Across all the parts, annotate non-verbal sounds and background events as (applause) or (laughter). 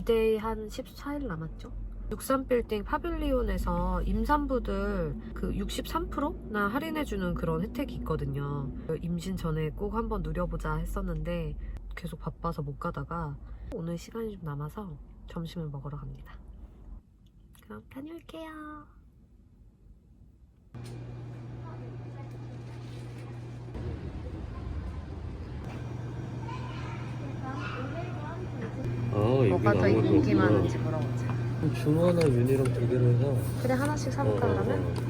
디데이 한 14일 남았죠? 63빌딩 파빌리온에서 임산부들 그 63%나 할인해주는 그런 혜택이 있거든요. 임신 전에 꼭 한번 누려보자 했었는데 계속 바빠서 못 가다가 오늘 시간이 좀 남아서 점심을 먹으러 갑니다. 그럼 다녀올게요. 아, 뭐가 더 인기 많은지 물어보자. 중화나 윤이랑 두 개로 해서 그래 하나씩 사볼까 어, 어, 그러면?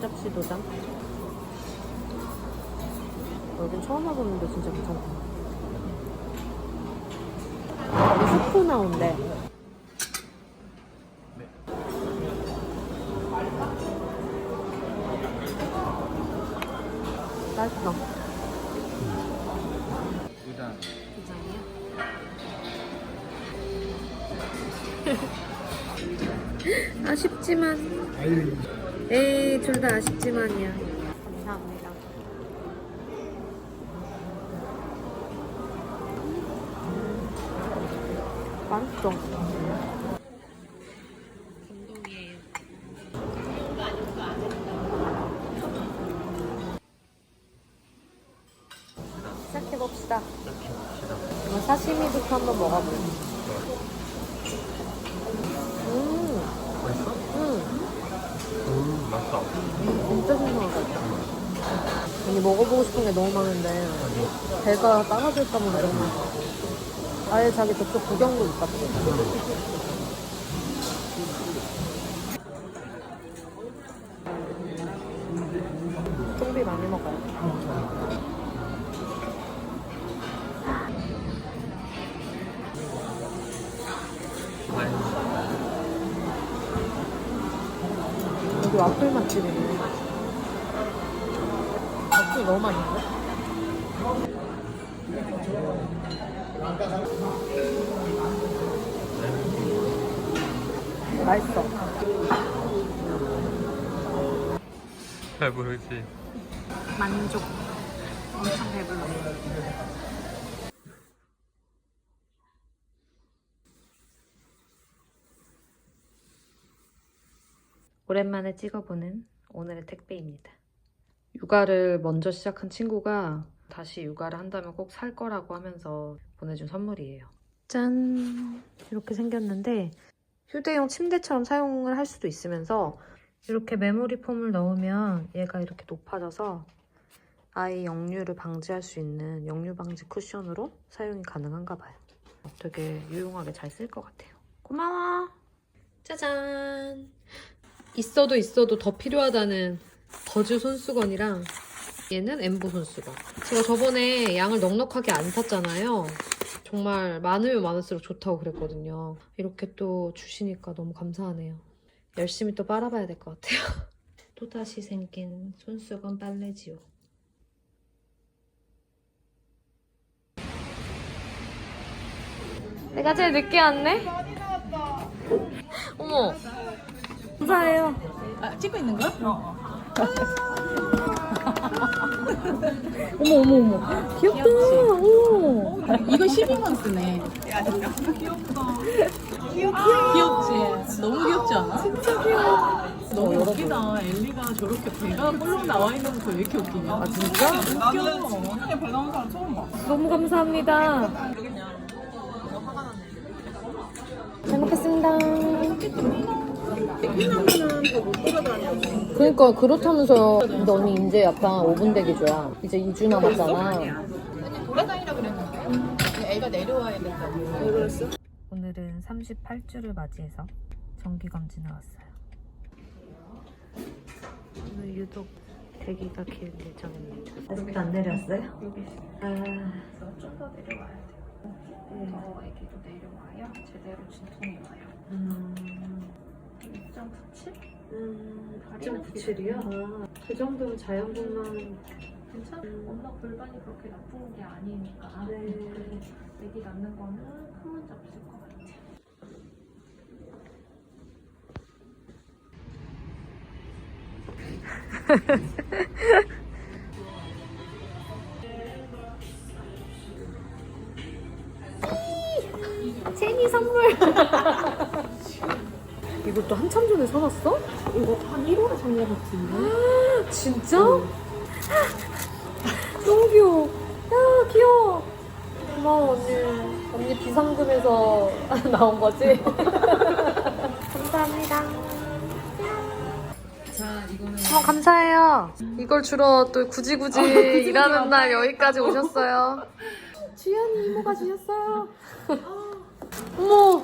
접시 도장? 여긴 처음 와보는데 진짜 괜찮다. 여기 수프 나온대. 맛있어 감동이에요 시작해봅시다 이거 사시미부터 한번 먹어볼게 음, 맛있어? 음. 음 맛있다 진짜 신선하다. 아니 먹어보고 싶은 게 너무 많은데 배가 따라줄까 모르겠네. 아예 자기 저쪽 구경도 못갔 배부르지 만족. 엄청 배불러. 오랜만에 찍어보는 오늘의 택배입니다. 육아를 먼저 시작한 친구가 다시 육아를 한다면 꼭 살 거라고 하면서 보내준 선물이에요. 짠! 이렇게 생겼는데 휴대용 침대처럼 사용을 할 수도 있으면서 이렇게 메모리 폼을 넣으면 얘가 이렇게 높아져서 아이 역류를 방지할 수 있는 역류 방지 쿠션으로 사용이 가능한가 봐요. 되게 유용하게 잘 쓸 것 같아요. 고마워! 짜잔! 있어도 있어도 더 필요하다는 더즈 손수건이랑 얘는 엠보 손수건. 제가 저번에 양을 넉넉하게 안 샀잖아요. 정말 많으면 많을수록 좋다고 그랬거든요. 이렇게 또 주시니까 너무 감사하네요. 열심히 또 빨아봐야 될 것 같아요. (laughs) 또다시 생긴 손수건 빨래지요. 내가 제일 늦게 왔네? 어머. 감사해요. 아, 찍고 있는 거야? 어. 어머, 어머, 어머. 귀엽다. 오. 이거 12만스네. 야, 귀엽다. 귀엽지? 너무 귀엽지 않아? 진짜 귀여워. 너무 웃기다. 엘리가 저렇게 배가 볼록 나와 있는 것도 왜 이렇게 웃기냐? 아, 진짜? 웃겨. 그냥 배 나오는 사람 처음 봐. 너무 감사합니다. 잘 먹겠습니다. 그러니까 그렇다면서요. 언니 이제 약간 5분 대기조야. 이제 2주 남았잖아. 돌아다니라 그랬는데. 애가 내려와야 된다고. 오늘은 38주를 맞이해서 정기 검진을 왔어요. 오늘 유독 대기가 길 예정입니다. 아직도 안 내렸어요? 여기 아, 좀더 내려와야 돼요. 더 애기도 내려와야 제대로 진통이 와요. 음, 6.97? 음, 다리는 9.97이요? 아, 그 정도면 자연분만 괜찮아? 엄마 골반이 그렇게 나쁜 게 아니니까. 네. 그리고 애기 낳는 거는 큰 문제 없을 것 같아. (laughs) 제니 선물. (laughs) 이것도 한참 전에 사놨어? 이거 한 1월에 산거 같은데? 아, 진짜? 너무 귀여워. 야, 귀여워. 고마워, 언니. 언니 비상금에서 (laughs) 나온 거지? (laughs) 감사합니다. 자, 이거는. 어, 감사해요. 이걸 주러 또 굳이 굳이 일하는 날 여기까지 오셨어요. 주연이 이모가 주셨어요. (laughs) 어머,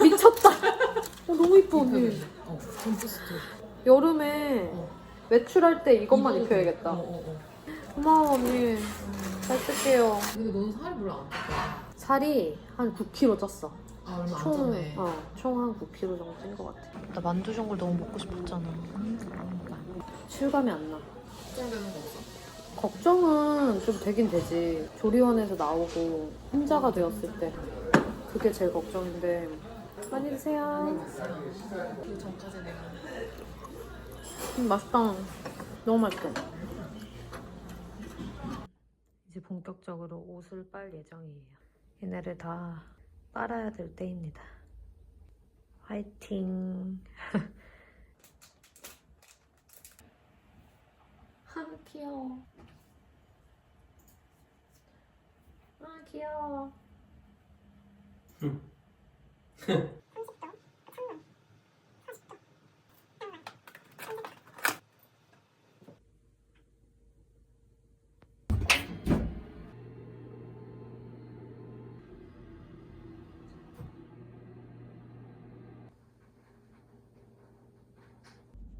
미쳤다. 어, 너무 이뻐, 언니. 어. 여름에 외출할 때 이것만 입혀야겠다. 어, 어, 어. 고마워, 언니. 잘 쓸게요. 근데 너는 살이 별로 안 쪘다. 살이 한 9kg 쪘어. 아, 얼마 안 총, 쪘네. 어, 총한 9kg 정도 찐 것 같아. 나 만두 전골 너무 먹고 싶었잖아. 실감이 안 나. 걱정되는 거 없어? 걱정은 좀 되긴 되지. 조리원에서 나오고 혼자가 되었을 때. 그게 제일 걱정인데. 많이 드세요. 그 전까지 내가. 음, 맛있다. 너무 맛있어. 이제 본격적으로 옷을 빨 예정이에요. 얘네를 다 빨아야 될 때입니다. 화이팅. (laughs) 아 귀여워. 아 귀여워.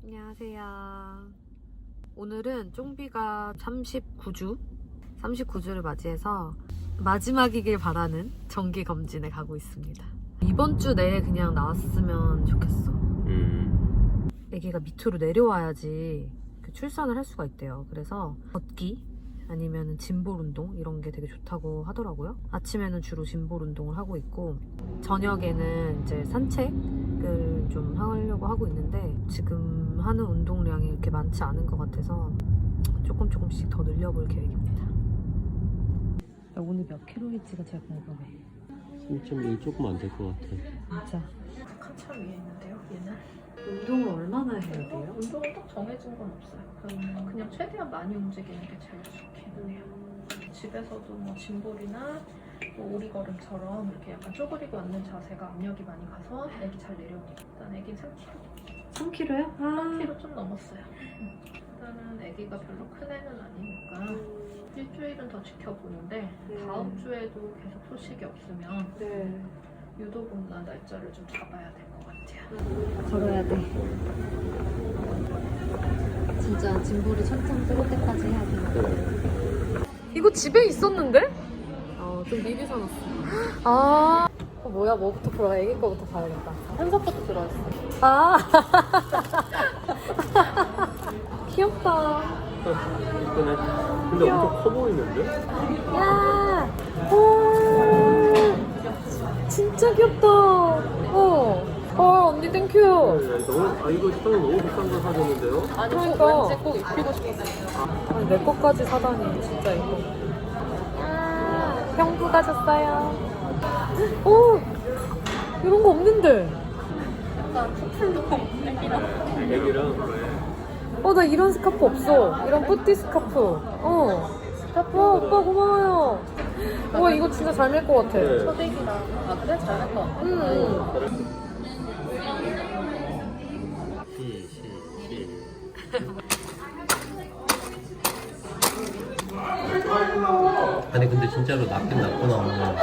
안녕하세요. 오늘은 쫑비가 39주, 39주를 맞이해서 마지막이길 바라는 정기 검진에 가고 있습니다. 이번 주 내에 그냥 나왔으면 좋겠어. 음. 아기가 밑으로 내려와야지 그 출산을 할 수가 있대요. 그래서 걷기 아니면 짐볼 운동 이런 게 되게 좋다고 하더라고요. 아침에는 주로 짐볼 운동을 하고 있고 저녁에는 이제 산책을 좀 하려고 하고 있는데 지금 하는 운동량이 이렇게 많지 않은 것 같아서 조금 조금씩 더 늘려볼 계획입니다. 오늘 몇 킬로일지가 제가 궁금해. 3.1 조금 안 될 것 같아. 진짜. 한참 위에 있는데요, 얘는. 운동을 얼마나 해야 돼요? 운동은 딱 정해진 건 없어요. 그냥, 그냥 최대한 많이 움직이는 게 제일 좋기는 해요. 집에서도 뭐 짐볼이나 뭐 오리걸음처럼 이렇게 약간 쪼그리고 앉는 자세가 압력이 많이 가서 애기 잘 내려옵니다. 일단 애기는 3kg, 3kg요? 아. 3kg 좀 넘었어요. 일단은 애기가 별로 큰 애는 아니니까 일주일은 더 지켜보는데 네. 다음 주에도 계속 소식이 없으면 네. 유도분나 날짜를 좀 잡아야 될 것 같아요. 걸어야 돼. 진짜 짐볼이 천천 뜨고 때까지 해야 돼. 네. 이거 집에 있었는데? 어, 좀 미리 사놨어. 아. 어, 뭐야, 뭐부터 보라. 애기 거부터 봐야겠다. 현석 것도 들어있어. 아. (laughs) 귀엽다. 이쁘네. 근데 엄청 커 보이는데? 야! 오! 진짜 귀엽다. 어. 어, 언니 땡큐. 네, 너무, 아, 이거 형은 너무 비싼 거 사줬는데요? 아니 그러니까. 왠지 꼭 입히고 싶었어. 아니, 내 것까지 사다니. 진짜 이거. 야, 형부 가셨어요. 오! 이런 거 없는데. (laughs) 애기랑. 어, 나 이런 스카프 없어. 이런 뿌띠 스카프. 어. 스카프? 와, 오빠 고마워요. 와, 이거 진짜 잘멜것 같아. 네. 초대기다. 아 그래? 잘할 것 같아. 음, 음. 시, 시, 시. 아니, 근데 진짜로 낫긴 낫구나.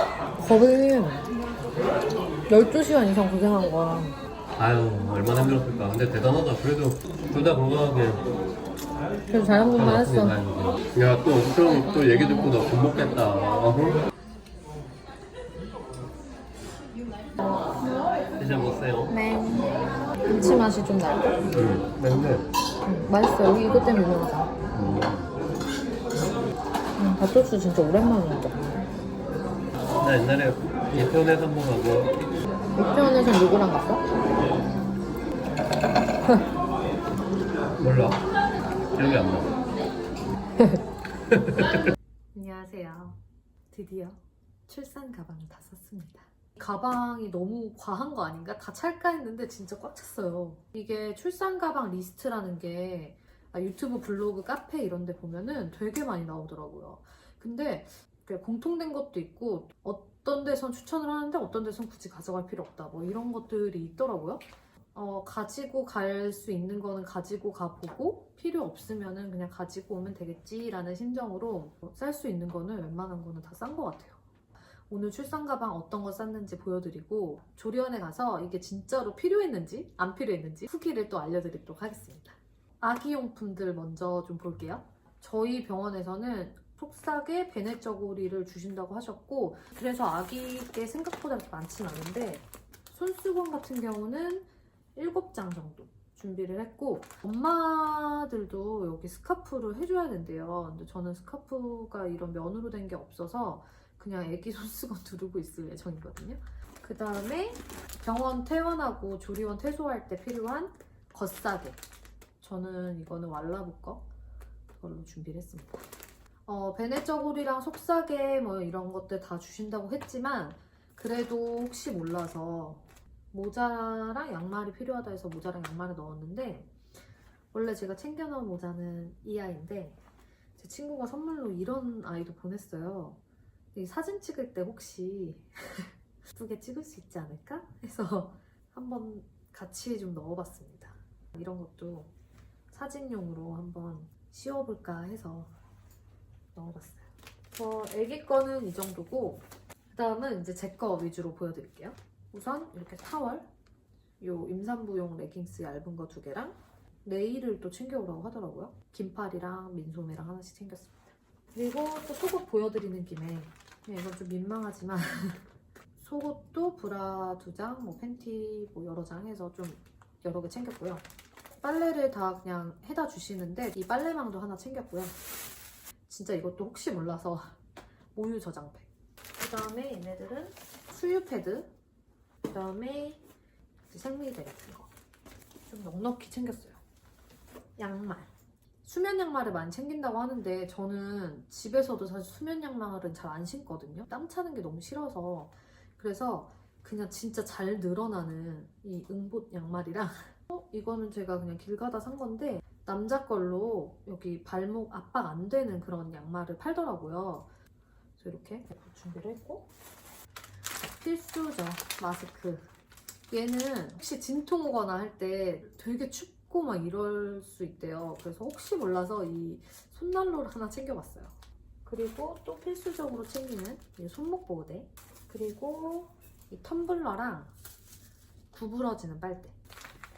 거의 12시간 이상 고생한 거야. 아유, 얼마나 힘들었을까. 근데 대단하다. 그래도 둘다 건강하게. 그래서 자연분만 했어. 다행이지. 야, 또 엄청 또 얘기 듣고 너 겁먹겠다. 어? 드셔보세요. 네. 감칠맛이 좀 나요. 음, 근데 음, 맛있어. 여기 이것 때문에 유명하잖아. 음, 음, 닭도수 진짜 오랜만에 먹다. 나 옛날에 예편에서 한번 가고 육편에서 누구랑 갔어? 몰라. 기억이 안 나. (laughs) 안녕하세요. 드디어 출산 가방을 다 샀습니다. 가방이 너무 과한 거 아닌가? 다 찰까 했는데 진짜 꽉 찼어요. 이게 출산 가방 리스트라는 게 아, 유튜브 블로그 카페 이런 데 보면은 되게 많이 나오더라고요. 근데 그 공통된 것도 있고 어떤 데선 추천을 하는데 어떤 데선 굳이 가져갈 필요 없다 뭐 이런 것들이 있더라고요. 어, 가지고 갈 수 있는 거는 가지고 가보고 필요 없으면은 그냥 가지고 오면 되겠지라는 심정으로 쌀 수 있는 거는 웬만한 거는 다 싼 것 같아요. 오늘 출산 가방 어떤 거 쌌는지 보여드리고 조리원에 가서 이게 진짜로 필요했는지 안 필요했는지 후기를 또 알려드리도록 하겠습니다. 아기용품들 먼저 좀 볼게요. 저희 병원에서는 속삭에 베네저고리를 주신다고 하셨고 그래서 아기 게 생각보다 많진 않은데 손수건 같은 경우는 7장 정도 준비를 했고 엄마들도 여기 스카프를 해줘야 된대요. 근데 저는 스카프가 이런 면으로 된 게 없어서 그냥 애기 손수건 두르고 (laughs) 있을 예정이거든요. 그 다음에 병원 퇴원하고 조리원 퇴소할 때 필요한 겉싸개. 저는 이거는 왈라브 거 그걸로 준비를 했습니다. 어, 베네저고리랑 속싸개 뭐 이런 것들 다 주신다고 했지만 그래도 혹시 몰라서 모자랑 양말이 필요하다 해서 모자랑 양말을 넣었는데 원래 제가 챙겨놓은 모자는 이 아이인데 제 친구가 선물로 이런 아이도 보냈어요. 이 사진 찍을 때 혹시 (laughs) 예쁘게 찍을 수 있지 않을까 해서 한번 같이 좀 넣어봤습니다. 이런 것도 사진용으로 한번 씌워볼까 해서 넣어봤어요. 저 애기 거는 이 정도고 그 다음은 이제 제 거 위주로 보여드릴게요. 우선 이렇게 타월, 요 임산부용 레깅스 얇은 거 두 개랑 네일을 또 챙겨오라고 하더라고요. 긴팔이랑 민소매랑 하나씩 챙겼습니다. 그리고 또 속옷 보여드리는 김에 네, 이건 좀 민망하지만 (laughs) 속옷도 브라 두 장, 뭐 팬티 뭐 여러 장 해서 좀 여러 개 챙겼고요. 빨래를 다 그냥 해다 주시는데 이 빨래망도 하나 챙겼고요. 진짜 이것도 혹시 몰라서 (laughs) 모유 저장팩. 그 다음에 얘네들은 수유 패드. 그 다음에 생리대 같은 거. 좀 넉넉히 챙겼어요. 양말. 수면 양말을 많이 챙긴다고 하는데 저는 집에서도 사실 수면 양말은 잘 안 신거든요. 땀 차는 게 너무 싫어서. 그래서 그냥 진짜 잘 늘어나는 이 응봇 양말이랑 (laughs) 어, 이거는 제가 그냥 길 가다 산 건데 남자 걸로 여기 발목 압박 안 되는 그런 양말을 팔더라고요. 그래서 이렇게 준비를 했고 필수죠 마스크. 얘는 혹시 진통 오거나 할 때 되게 춥고 막 이럴 수 있대요. 그래서 혹시 몰라서 이 손난로를 하나 챙겨봤어요. 그리고 또 필수적으로 챙기는 이 손목 보호대. 그리고 이 텀블러랑 구부러지는 빨대.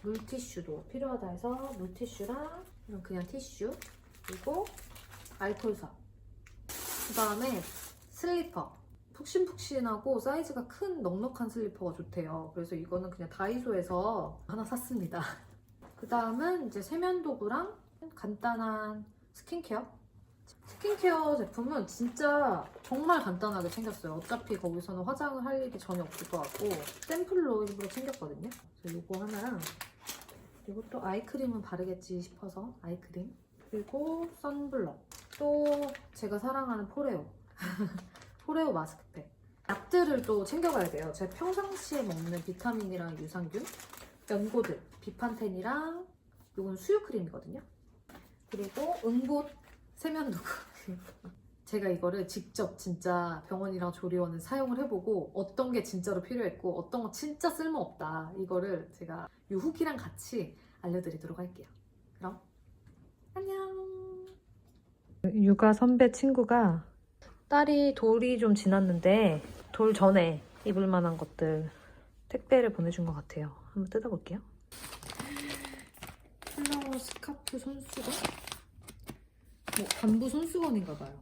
물티슈도 필요하다 해서 물티슈랑 그냥 티슈 그리고 알콜사 그 다음에 슬리퍼 푹신푹신하고 사이즈가 큰 넉넉한 슬리퍼가 좋대요. 그래서 이거는 그냥 다이소에서 하나 샀습니다. (laughs) 그 다음은 이제 세면도구랑 간단한 스킨케어? 스킨케어 제품은 진짜 정말 간단하게 챙겼어요. 어차피 거기서는 화장을 할 일이 전혀 없을 것 같고 샘플로 일부러 챙겼거든요. 그래서 이거 하나랑 또 아이크림은 바르겠지 싶어서 아이크림. 그리고 선블럭. 또 제가 사랑하는 포레오 (laughs) 포레오 마스크팩. 약들을 또 챙겨가야 돼요. 제가 평상시에 먹는 비타민이랑 유산균 연고들 비판텐이랑 이건 수유크림이거든요. 그리고 응곳 세면도구. (laughs) 제가 이거를 직접 진짜 병원이랑 조리원을 사용을 해보고 어떤 게 진짜로 필요했고 어떤 거 진짜 쓸모없다. 이거를 제가 이 후기랑 같이 알려드리도록 할게요. 그럼 안녕! 육아 선배 친구가 딸이 돌이 좀 지났는데 돌 전에 입을 만한 것들 택배를 보내준 것 같아요 한번 뜯어볼게요 플라워 스카프 손수건? 뭐 반부 손수건인가 봐요.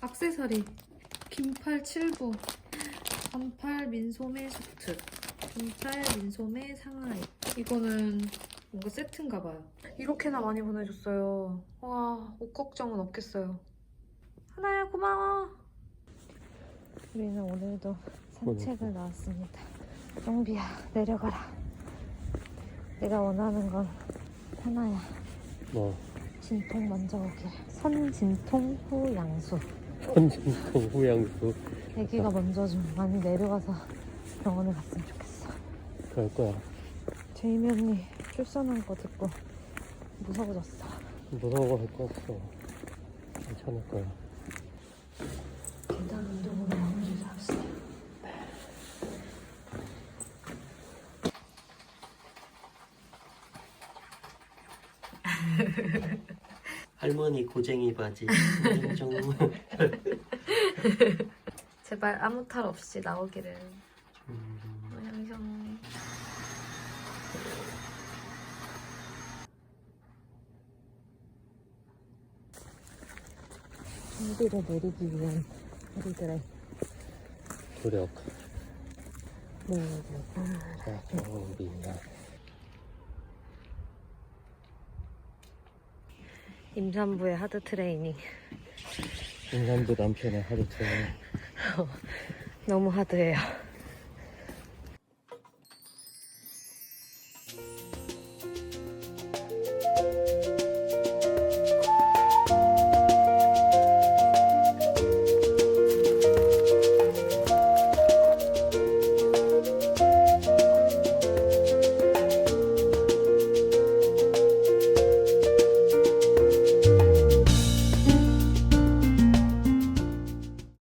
악세사리 긴팔 7부 반팔 민소매 수트 긴팔 민소매 상하이 이거는 뭔가 세트인가 봐요. 이렇게나 많이 보내줬어요. 와, 옷 걱정은 없겠어요. 하나야 고마워. 우리는 오늘도 산책을 나왔습니다. 쫑비야 내려가라. 내가 원하는 건 하나야. 뭐 진통 먼저 오길. 선진통 후 양수. 선진통 후양수 아기가 먼저 좀 많이 내려가서 병원에 갔으면 좋겠어. 그럴 거야 제이미 언니 출산한 거 듣고 무서워졌어. 무서워 할 거 없어 괜찮을 거야 계단 운동으로 마무리를 합시다. (laughs) 할머니 고쟁이 바지 인정 (laughs) 제발 아무 탈 없이 나오기를. 음, 양성. 준비를 내리기 위한 우리들의 노력 노력. 자정비나 임산부의 하드 트레이닝. 임산부 남편의 하루 트레이닝 (laughs) 너무 하드해요.